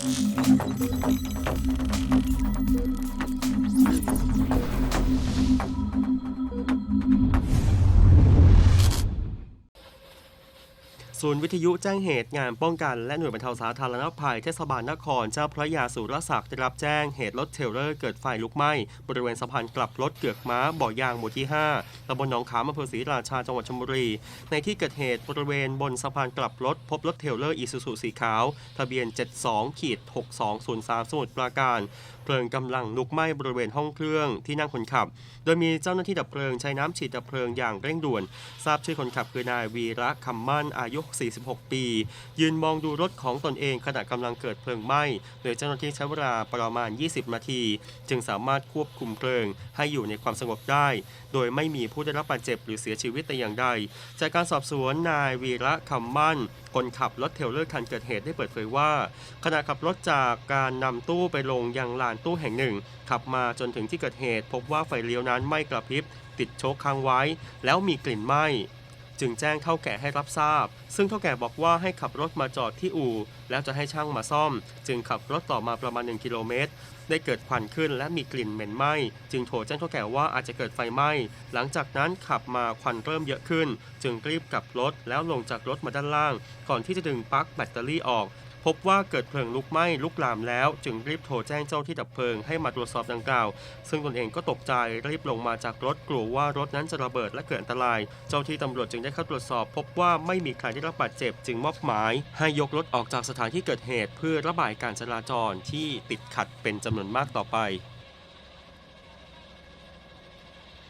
Thank you. ศูนย์วิทยุแจ้งเหตุงานป้องกันและหน่วยบรรเทาสาธารณภัยเทศบาลนครเจ้าพระยาสุรศักดิ์ได้รับแจ้งเหตุรถเทลเลอร์เกิดไฟลุกไหม้ บริเวณสะพานกลับรถเกือกม้าบ่อยางหมู่ที่ 5ตำบลหนองขามอำเภอศรีราชาจังหวัดชลบุรี ในที่เกิดเหตุบริเวณบนสะพานกลับรถ พบรถเทลเลอร์อีซูซูสีขาว ทะเบียน 72ขีด6203 สมุทรปราการเพลิงกำลังลุกไหม้บริเวณห้องเครื่องที่นั่งคนขับ โดยมีเจ้าหน้าที่ดับเพลิงใช้น้ำฉีดดับเพลิงอย่างเร่งด่วน ทราบชื่อคนขับคือนายวีระคำมั่นอายุ46 ปี ยืนมองดูรถของตนเองขณะกำลังเกิดเพลิงไหม้ โดยเจ้าหน้าที่ใช้เวลาประมาณ 20 นาที จึงสามารถควบคุมเพลิงให้อยู่ในความสงบได้ โดยไม่มีผู้ได้รับบาดเจ็บหรือเสียชีวิตแต่อย่างใด จากการสอบสวนนายวีระคำมั่น คนขับรถเทลเลอร์คันเกิดเหตุได้เปิดเผยว่าขณะขับรถจากการนำตู้ไปลงยังลานตู้แห่งหนึ่ง ขับมาจนถึงที่เกิดเหตุ พบว่าไฟเลี้ยวนั้นไม่กระพริบติดโชคค้างไว้ แล้วมีกลิ่นไหม้ จึงแจ้งเท่าแก่ให้รับทราบ ซึ่งเท่าแก่บอกว่าให้ขับรถมาจอดที่อู่ แล้วจะให้ช่างมาซ่อม จึงขับรถต่อมาประมาณ 1 กิโลเมตร ได้เกิดควันขึ้นและมีกลิ่นเหม็นไหม้ จึงโทรแจ้งเท่าแก่ว่าอาจจะเกิดไฟไหม้ หลังจากนั้นขับมาควันเริ่มเยอะขึ้น จึงรีบกลับรถแล้วลงจากรถมาด้านล่าง ก่อนที่จะดึงปลั๊กแบตเตอรี่ออก พบว่าเกิดเพลิงลุกไหม้ลุกลามแล้ว จึงรีบโทรแจ้งเจ้าที่ดับเพลิงให้มาตรวจสอบดังกล่าว ซึ่งตนเองก็ตกใจรีบลงมาจากรถกลัวว่ารถนั้นจะระเบิดและเกิดอันตราย เจ้าที่ตำรวจจึงได้เข้าตรวจสอบ พบว่าไม่มีใครได้รับบาดเจ็บจึงมอบหมาย ให้ยกรถออกจากสถานที่เกิดเหตุ เพื่อระบายการจราจรที่ติดขัดเป็นจำนวนมากต่อไป